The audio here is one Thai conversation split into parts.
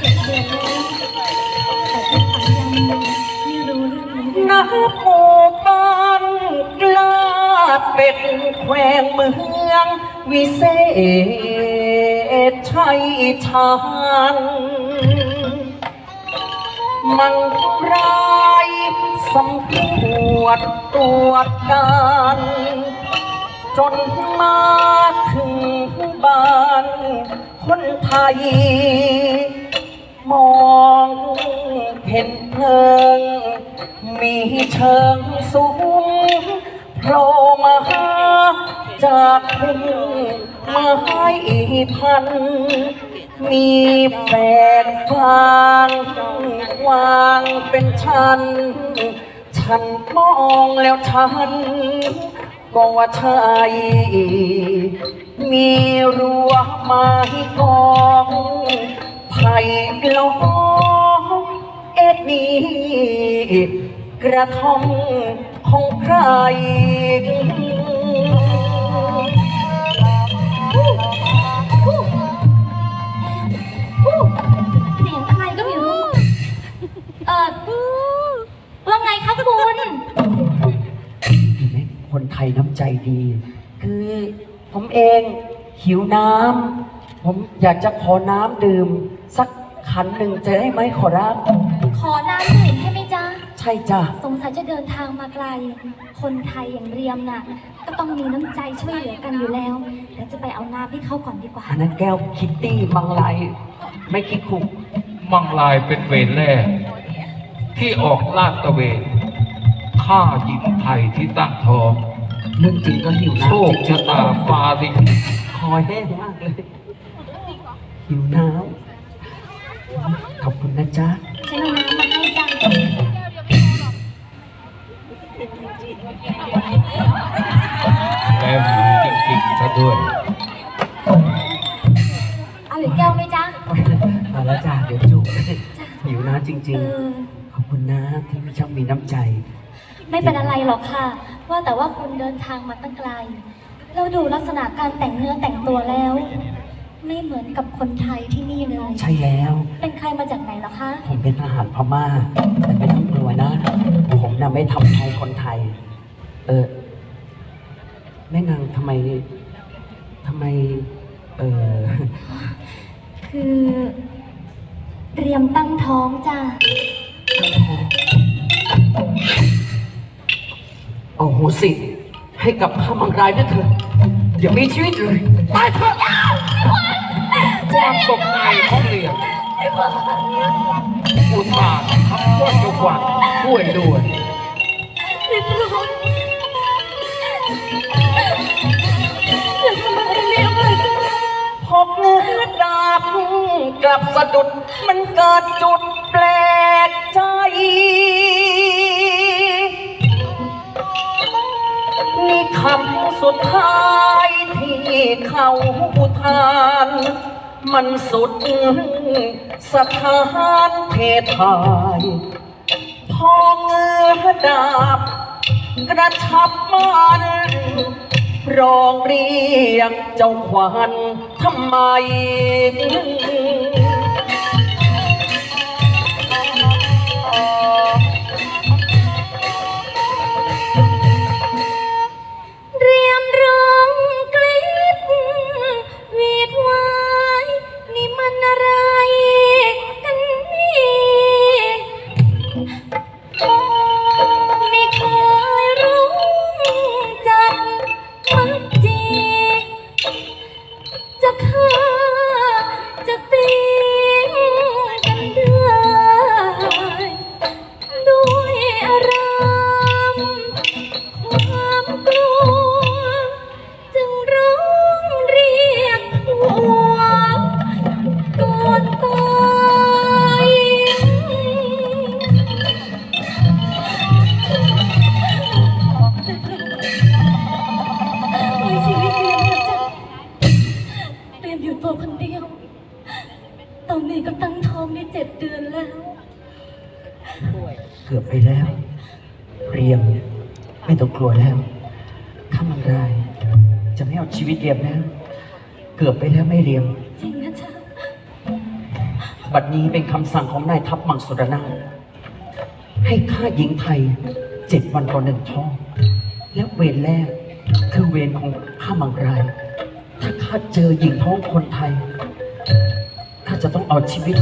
เจ็ดเดือนแล้วแต่พี่ขวัญยังไม่รู้เรื่องนี้นักหมู่บ้านกล้าเป็นแขวงเมือง วิเศษชัยชาญมังรายสำรวจตรวจการจนมาถึงบ้านคนไทย มองเห็นเพลิง มีเชิงสูงโผล่มาหาจากทุ่งไม้พัน มีแฝกฟางวางเป็นชั้น ฉันมองแล้วฉันก็ว่าใช่มีรั้วไม้กอง ไผ่ล้อมเอ็ดนี้กระท่อมของใคร เสียงใครก็ไม่รู้ เออว่าไงคะคุณ คนไทยน้ำใจดี คือผมเองหิวน้ำ ผมอยากจะขอน้ำดื่ม สักขันหนึ่งจะได้ไหมขอรับขอน้ำดื่มใช่ไหมจ๊ะ ใช่จ้ะสงสัยจะเดินทางมาไกล คนไทยอย่างเรียมน่ะ ก็ต้องมีน้ำใจช่วยเหลือกันอยู่แล้วเดี๋ยวจะไปเอาน้ำให้เขาก่อนดีกว่า อันนั้นแก้วคิตตี้มังลายไม่คิดคุกมังลายเป็นเวรแรก ที่ออกลาดตระเวนฆ่าหญิงไทยที่ตั้งท้องเรื่องจริงก็หิวโชน้ำคชะตาฟ้าดินคอแห้งมากเลย หิวน้ำขอบคุณนะจ๊ะฉันเอาน้ำมาให้จ้ะแล้วหิวจริงๆซะด้วยเอาหรือแก้วไหมจ๊ะมาแล้วจ้ะเดี๋ยวจุกหิวน้ำจริงเออๆ ขอบคุณนะที่มีช่างมีน้ำใจ ไม่เป็นอะไรหรอกค่ะ ว่าแต่ว่าคุณเดินทางมาตั้งไกล เราดูลักษณะการแต่งเนื้อแต่งตัวแล้ว ไม่เหมือนกับคนไทยที่นี่เลย ใช่แล้ว เป็นใครมาจากไหนเหรอคะ ผมเป็นทหารพม่า แต่ไม่ต้องกลัวนะ ผมน่ะไม่ทำไทยคนไทย เออ แม่นางทำไมทำไม เออคือเตรียมตั้งท้องจ้ะ โอ้โหสิ ให้กับข้ามังรายด้วยเถอะอย่ามีชีวิตเลยตายเถอะ ความตกใจของเหลี่ยมอุตส่าห์ทำว่าจะหวังช่วยด้วยไม่โปรดอย่าทำอะไรเลี้ยงเลยจ้ะพกเนื้อดาบกลับสะดุดมันเกิดจุดแปลกใจนี่คำสุดท้าย เขาอุทาน มันสุดสถานเพทายพอเงือดาบ กระชับมันร้องเรียกเจ้าขวัญทำไม เกือบไปแล้ว เรียมไม่ต้องกลัวแล้วข้ามันราย จะไม่เอาชีวิตเรียมแล้ว เกือบไปแล้วไม่เรียม จริงนะจ๊ะบัดนี้เป็นคำสั่งของนายทัพมังสุรนาถให้ฆ่าหญิงไทยเจ็ดวันต่อหนึ่งท้อง และเวรแรกคือเวรของข้ามังราย ถ้าข้าเจอหญิงท้องคนไทยข้าจะต้องเอาชีวิต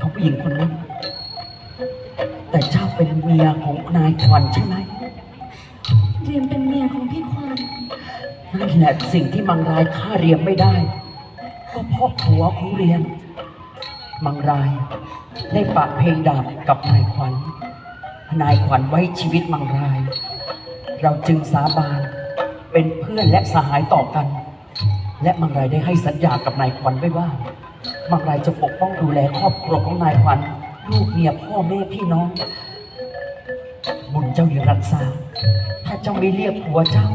ของผู้หญิงคนนั้นแต่ เจ้าเป็นเมียของนายขวัญใช่ไหมเรียมเป็นเมียของพี่ควานนั่นแหละสิ่งที่มังรายฆ่าเรียมไม่ได้ ก็เพราะผัวของเรียม มังรายได้ปะเพลงดาบกับนายขวัญ นายขวัญไว้ชีวิตมังราย เราจึงสาบานเป็นเพื่อนและสหายต่อกัน และมังรายได้ให้สัญญากับนายขวัญไว้ว่า มังรายจะปกป้องดูแลครอบครัวของนายขวัญ ลูกเมียพ่อแม่พี่น้อง บุญเจ้าอยู่รักษา ถ้าเจ้าไม่เรียกผัวเจ้า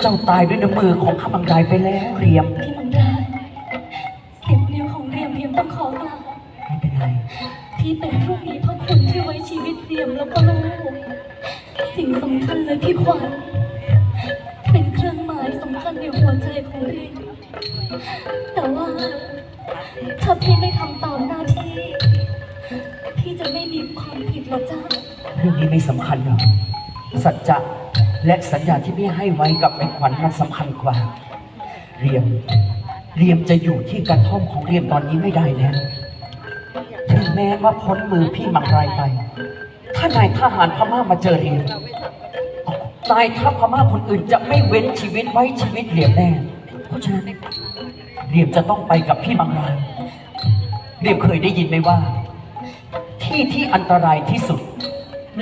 เจ้าตายด้วยน้ำมือของข้ามังรายไปแล้วเรียมพี่มังรายสิบนิ้วของเรียมเรียมต้องขอกราบไม่เป็นไรที่เป็นผู้มีพระคุณที่ไว้ชีวิตเรียมแล้วก็ลูกสิ่งสำคัญเลยพี่ขวัญเป็นเครื่องหมายสำคัญในหัวใจของเรียมแต่ว่าถ้าพี่ไม่ทำตามหน้าที่พี่จะ ไม่มีความผิดหรอกจ้าเรื่องนี้ไม่สำคัญหรอกสัจจะและสัญญาที่พี่ให้ไว้กับไอ้ขวัญมันสำคัญกว่า เรียม เรียมจะอยู่ที่กระท่อมของเรียมตอนนี้ไม่ได้แล้วถึงแม้ว่าพ้นมือพี่มังรายไป ถ้านายทหารพม่ามาเจอเรียมนายทัพพม่าคนอื่นจะไม่เว้นชีวิตไว้ชีวิตเรียมแน่ เพราะฉะนั้นเรียมจะต้องไปกับพี่มังรายเรียมเคยได้ยินไหมว่า ที่ที่อันตรายที่สุด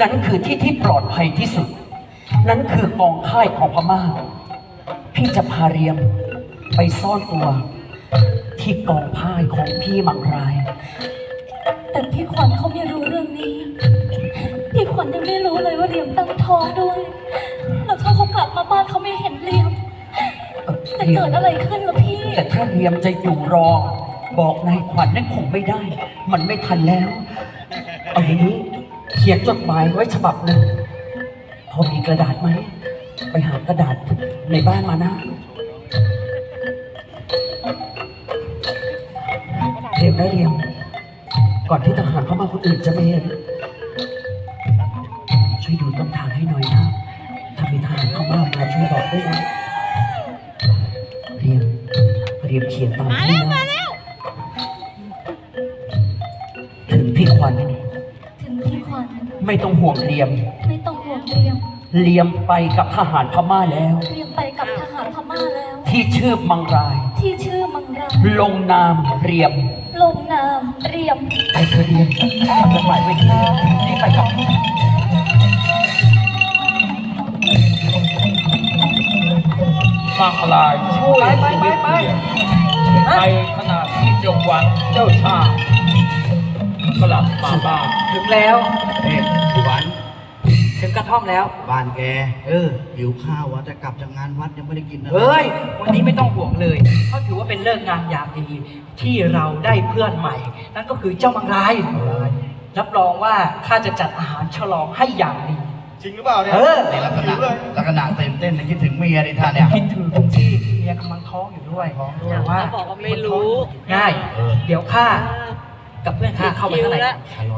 นั้นคือที่ที่ปลอดภัยที่สุด นั้นคือกองค่ายของพม่า พี่จะพาเรียมไปซ่อนตัว ที่กองพ่ายของพี่มังราย แต่พี่ขวัญเขาไม่รู้เรื่องนี้ พี่ขวัญยังไม่รู้เลยว่าเรียมตั้งท้องด้วย แล้วถ้าเขากลับมาบ้านเขาไม่เห็นเรียมจะเกิดอะไรขึ้นล่ะพี่ แต่ถ้าเรียมจะอยู่รอ บอกนายขวัญนั่นคงไม่ได้ มันไม่ทันแล้ว เอาอย่างนี้เขียนจดหมายไว้ฉบับหนึ่งพอมีกระดาษไหม ไปหากระดาษในบ้านมานะเรียมนะเรียม ก่อนที่ทหารเข้ามาคนอื่นจะไม่เห็น ช่วยดูต้นทางให้หน่อยนะ ถ้ามีทหารเข้ามามาช่วยบอกด้วยนะ เรียม เรียมเขียนตามที่นะถึงพี่ควันถึงพี่ขวัญ ไม่ต้องห่วงเรียม ไม่ต้องห่วงเรียมเรียมไปกับทหารพม่าแล้วเรียมไปกับทหารพม่าแล้ว ที่ชื่อมังราย ที่ชื่อมังรายลงนามเรียม ลงนามเรียม ไปเธอเรียมทำจดหมายไว้ที่นี่ไปกับพี่มังลายช่วยชีวิตเรียมในขณะที่จงหวังเจ้าชาติกลับมาบ้านถึงแล้ว เฮ้ยหวานถึงกระท่อมแล้ว บ้านแก เออ หิวข้าววะแต่กลับจากงานวัดยังไม่ได้กินนะเฮ้ย วันนี้ไม่ต้องห่วงเลยเพราะถือว่าเป็นเลิกษ์งามยามดีที่เราได้เพื่อนใหม่ นั่นก็คือเจ้ามังรายรับรองว่าข้าจะจัดอาหารฉลองให้อย่างดี จริงหรือเปล่าเนี่ยเออ ในลักษณะลักษณะตื่นเต้นคิดถึงเมียดิท่านเนี่ย คิดถึงที่เมียกำลังท้องอยู่ด้วยแต่ว่าบอกว่าไม่รู้ ง่าย เออ เดี๋ยวข้า กับเพื่อนข้าเข้าไปข้างในคิวแล้ว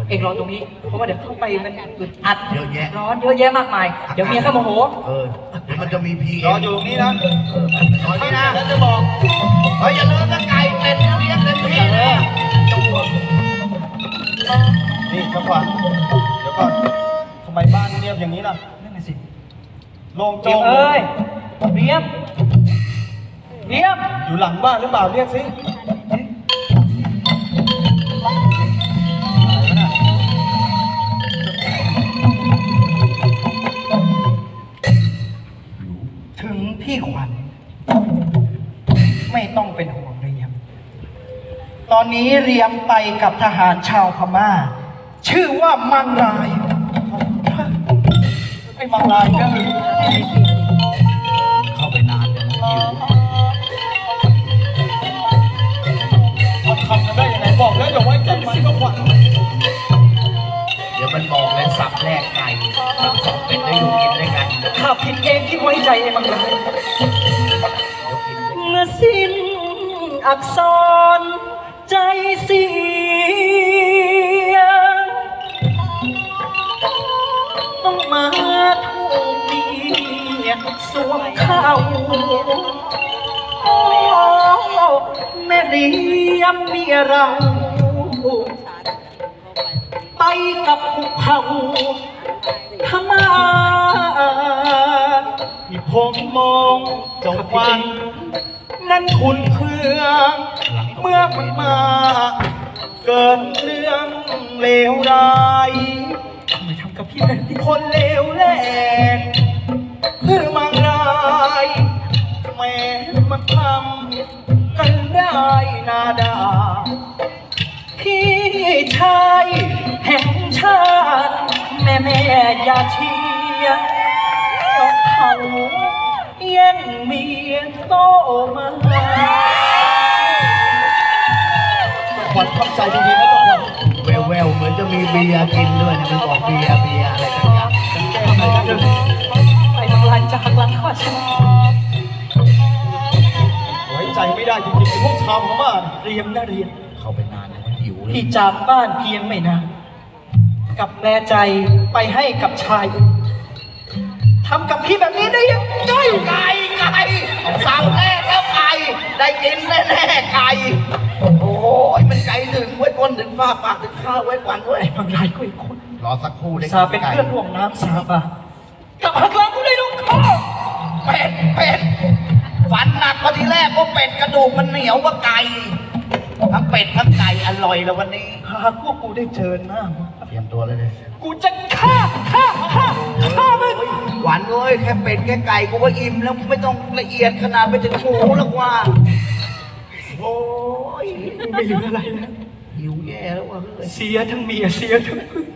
เองรอตรงนี้ เพราะว่าเดี๋ยวเข้าไปมันอึดอัดเยอะแยะ ร้อนเยอะแยะมากมาย เดี๋ยวเมียข้าโมโห เออ เดี๋ยวมันจะมีพีรออยู่ตรงนี้นะรอนี่นะแล้วจะบอกเฮ้ยอย่าลืมนะไก่เป็ดเลี้ยงเต็มที่เลยนี่จังหวะเดี๋ยวก่อนทำไมบ้านเงียบอย่างนี้ล่ะนั่นน่ะสิโล่งเรีโจ้ยมงเอ้ยเรียมเรียมอยู่หลังบ้านหรือเปล่าเรียกสิ พี่ขวัญไม่ต้องเป็นห่วงเรียม ตอนนี้เรียมไปกับทหารชาวพม่า ชื่อว่ามังรายไอ้มังลายก็คือเข้าไปนานยังหิวมันทำกันได้ยังไงบอกแล้วอย่าไว้ใจมัน กันข้าผิดเองที่ไว้ใจไอ้มังรายเดี๋ยวกินด้วยเมื่อสิ้นอักษรใจเสียต้องมาถูกเมีสวมเข้าโอ้แม่เรียมเมียเรา ไปกับภูเขาพม่าที่ผมมองเจ้าฟัน นั้นคุณเครื่องเมื่อมันมา เกิดเรื่องเลวร้ายทำไมทำกับพี่แบบนี้คนเลวแหลกคือมังรายแม้มันทำกันได้นาดา พี่ชายแห่งชาติ แม่แม่อย่าเชียร์เพราะเขาแย่ งเมียโตมาขวัญทำใจดีๆนะทุกคนแววแววๆเหมือนจะมีเบียร์กินด้วยนะมันบอกเบียร์เบียร์อะไรต่างไปทำลายจากหลังข้าฉันไว้ใจไม่ได้จริงๆไอ้พวกชาวพม่าเนี่ยเรียมนะเรียมๆเข้าไปนานแล้วมันหิวเลยพี่จากบ้านเพียงไม่นานกับแปลใจไปให้กับชายอื่น ทำกับพี่แบบนี้ได้ยังไงไก่ไก่สั่งแรกแล้วไก่ได้กินแน่ๆไก่โอ้ยมันไก่ถึงไว้ก้นถึงฟ้าปากถึงข้าวไว้กวันเว้ยบางรายก็อีกคนรอสักครู่ได้สาเป็นเพื่อนร่วมน้ำสาบะกับหักหลังกูได้ลูกคอเป็ดเป็ดฝันหนักกว่าทีแรกว่าเป็ดกระดูกมันเหนียวกว่าไก่ทั้งเป็ดทั้งไก่อร่อยแล้ววันนี้หากพวกกูได้เจอหน้ามึงเตรียมตัวเลยเลยกูจะฆ่าฆ่าฆ่าฆ่ามึงหวานเว้ยแค่เป็ดแค่ไก่กูก็อิ่มแล้วไม่ต้องละเอียดขนาดไปถึงหมูแล้วว่า โอ้ยไม่เหลืออะไรแล้วหิวแย่แล้วว่ะเฮ้ยเสียทั้งเมียเสียทั้งมึง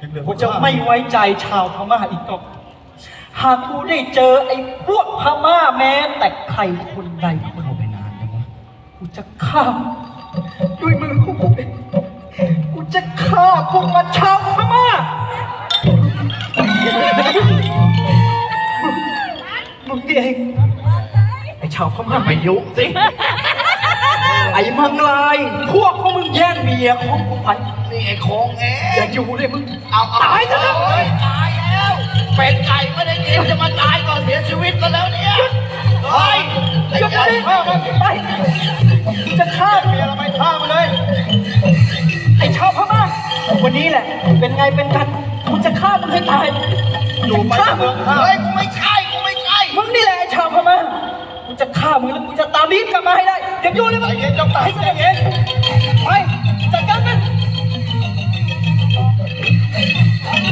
ยังเหลือพกูวกจะชาวไม่ไว้ใจชาวพม่าอีกต่อไปหากกูได้เจอไอ้พวกพม่าแม้แต่ใครคนใดคนเข้าไปนานจังวะกูจะฆ่าด้วยมือของกูเองกูจะฆ่าพวกมันชาวพม่ามึง นี่เองไอ้ชาวพม่าไปยุสิ ไอ้มังลาย พวกของมึงแย่งเมียของกูไปนี่ไอ้โค้งแงอย่าอยู่เลยมึง เอาเอาตายซะแล้วเฮ้ยตายแล้ว เป็ดไก่ไม่ได้กินจะมาตายก่อนเสียชีวิตกันแล้วเนี่ยเฮ้ยไอ้จะยัไปนฆ่ามันไป จะฆ่าเมียเราไปฆ่ามันเลย ไอ้ชาวพม่าวันนี้แหละ เป็นไงเป็นกันกูจะฆ่ามึงให้ตายอยู่ไปฆ่าเมืมึองงข้าเฮ้ยกูไม่ใช่ ชาวพม่ากูจะฆ่ามึงแล้วกูจะตามนี้กลับมาให้ได้อย่ายุ่เลยมึงใจเย็นจงตายใจเย็นไป